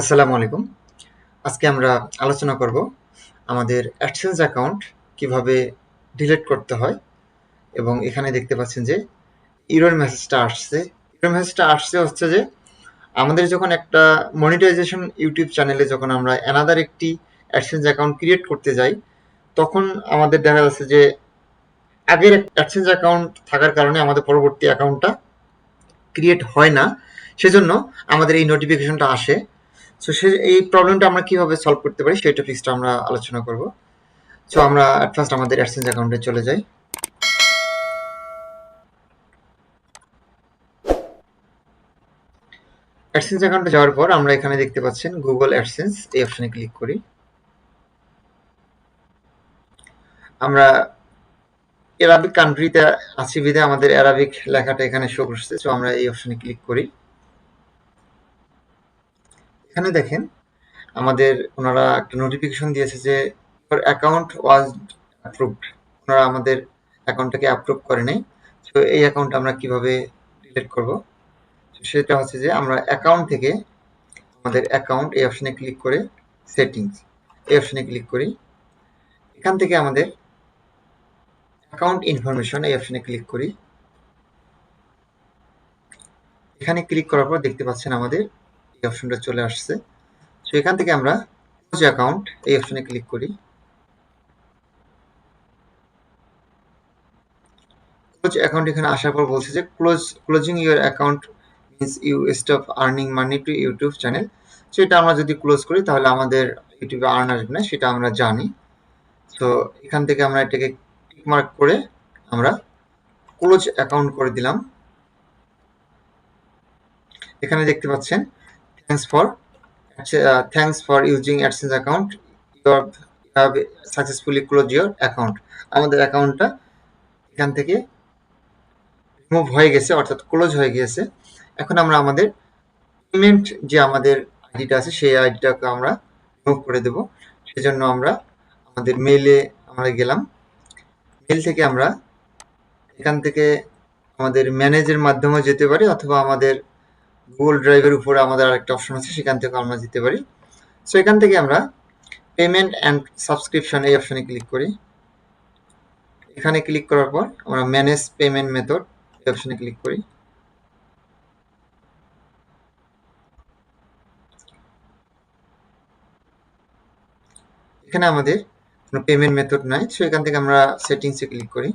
আসসালামু আলাইকুম। আজকে আমরা আলোচনা করব আমাদের অ্যাডসেন্স অ্যাকাউন্ট কীভাবে ডিলিট করতে হয় এবং এখানে দেখতে পাচ্ছেন যে ইরোর মেসেজটা আসছে। ইরোর মেসেজটা আসছে হচ্ছে যে আমাদের যখন একটা মনিটাইজেশন ইউটিউব চ্যানেলে যখন আমরা অ্যানাদার একটি অ্যাডসেন্স অ্যাকাউন্ট ক্রিয়েট করতে যাই, তখন আমাদের দেখা যাচ্ছে যে আগের অ্যাডসেন্স অ্যাকাউন্ট থাকার কারণে আমাদের পরবর্তী অ্যাকাউন্টটা ক্রিয়েট হয় না। সেজন্য আমাদের এই নোটিফিকেশনটা আসে। সো সে এই প্রবলেমটা আমরা কীভাবে সলভ করতে পারি, সেই টপিক্সটা আমরা আলোচনা করব। সো আমরা অ্যাট ফার্স্ট আমাদের অ্যাডসেন্স অ্যাকাউন্টে চলে যাই। অ্যাডসেন্স অ্যাকাউন্টে যাওয়ার পর আমরা এখানে দেখতে পাচ্ছেন গুগল অ্যাডসেন্স এই অপশনে ক্লিক করি। আমরা অ্যারাবিক কান্ট্রিতে আছি বিধে আমাদের অ্যারাবিক লেখাটা এখানে শো করছে সো আমরা এই অপশনে ক্লিক করি। এখানে দেখেন, আমাদের ওনারা একটা নোটিফিকেশন দিয়েছে যে অ্যাকাউন্ট ওয়াজ অ্যাপ্রুভড ওনারা আমাদের অ্যাকাউন্টটাকে অ্যাপ্রুভ করে নেই। তো এই অ্যাকাউন্ট আমরা কীভাবে ডিলিট করব? সেটা হচ্ছে যে আমরা অ্যাকাউন্ট থেকে আমাদের অ্যাকাউন্ট এই অপশনে ক্লিক করে সেটিংস এই অপশনে ক্লিক করি। এখান থেকে আমাদের অ্যাকাউন্ট ইনফরমেশন এই অপশনে ক্লিক করি। এখানে ক্লিক করার পর দেখতে পাচ্ছেন আমাদের অপশনটা চলে আসছে। তো এখান থেকে আমরা ক্লোজ অ্যাকাউন্ট এই অপশনে ক্লিক করি। ক্লোজ অ্যাকাউন্ট এখানে আসার পর বলছে যে close closing your account means you stop earning money to YouTube channel so এটা আমরা যদি ক্লোজ করি, তাহলে আমাদের ইউটিউবে আর্ন আসবে না, সেটা আমরা জানি। তো এখান থেকে আমরা এটাকে টিকমার্ক করে আমরা ক্লোজ অ্যাকাউন্ট করে দিলাম। এখানে দেখতে পাচ্ছেন thanks for thanks for using AdSense account you have successfully close your account আমাদের অ্যাকাউন্টটা এখান থেকে রিমুভ হয়ে গেছে, অর্থাৎ ক্লোজ হয়ে গিয়েছে এখন আমরা আমাদের পেমেন্ট যে আমাদের আইডিটা আছে, সেই আইডিটাকে আমরা রিমুভ করে দেব। সেজন্য আমরা আমাদের মেইলে আমরা গেলাম। মেল থেকে আমরা এখান থেকে আমাদের ম্যানেজের মাধ্যমে যেতে পারি, অথবা আমাদের গুগল ড্রাইভের উপরে আমাদের আরেকটা অপশন আছে, সেখান থেকে আমরা যেতে পারি। সো এখান থেকে আমরা পেমেন্ট অ্যান্ড সাবস্ক্রিপশন এই অপশনে ক্লিক করি। এখানে ক্লিক করার পর আমরা ম্যানেজ পেমেন্ট মেথড এই অপশনে ক্লিক করি। এখানে আমাদের কোনো পেমেন্ট মেথড নাই সো এখান থেকে আমরা সেটিংসে ক্লিক করি।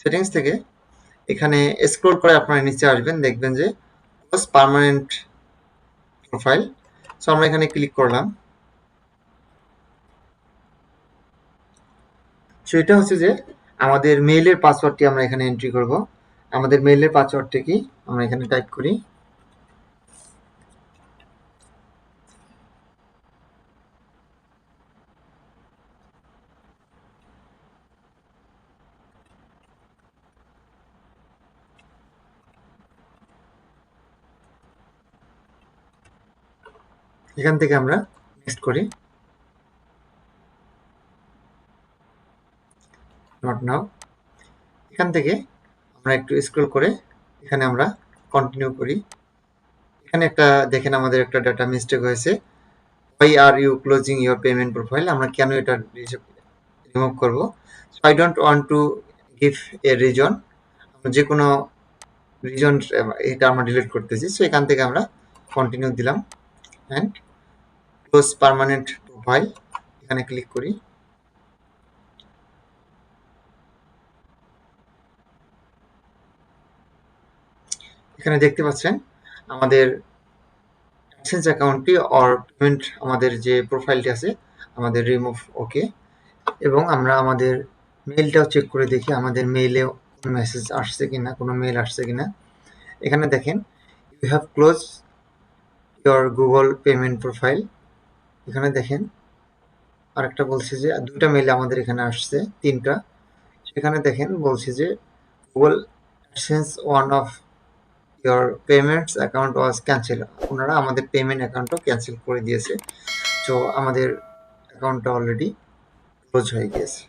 সেটিংস থেকে এখানে স্ক্রল করে আপনারা নিচে আসবেন, দেখবেন যে পারমানেন্ট প্রোফাইল সো আমরা এখানে ক্লিক করলাম। সো এটা হচ্ছে যে আমাদের মেইলের পাসওয়ার্ডটি আমরা এখানে এন্ট্রি করব। আমাদের মেইলের পাসওয়ার্ডটি কি? আমরা এখানে টাইপ করি। এখান থেকে আমরা নেক্সট করি। নট নাও এখান থেকে আমরা একটু স্ক্রল করে এখানে আমরা কন্টিনিউ করি। এখানে একটা, দেখেন আমাদের একটা ডাটা মিস্টেক হয়েছে। Why are you closing your payment profile আমরা কেন এটা রিমুভ করব? So I don't want to give a reason যে কোনো রিজন এটা আমরা ডিলিট করতেছি। সো এখান থেকে আমরা কন্টিনিউ দিলাম। অ্যান্ড ক্লোজ পারমানেন্ট প্রোফাইল এখানে ক্লিক করি। এখানে দেখতে পাচ্ছেন আমাদের অ্যাডসেন্স অ্যাকাউন্টটি অর পেমেন্ট আমাদের যে প্রোফাইলটি আছে, আমাদের রিমুভ ওকে এবং আমরা আমাদের মেইলটাও চেক করে দেখি, আমাদের মেইলে মেসেজ আসছে কিনা, কোনো মেইল আসছে কিনা। এখানে দেখেন you have close your Google payment profile এখানে দেখেন। আরেকটা বলছে যে দুটা মেইল আমাদের এখানে আসছে, তিনটা। সেখানে দেখেন, বলছে যে Google AdSense one of your payments account was cancel ওনারা আমাদের পেমেন্ট অ্যাকাউন্টও ক্যান্সেল করে দিয়েছে। তো আমাদের অ্যাকাউন্টটা অলরেডি ক্লোজ হয়ে গিয়েছে।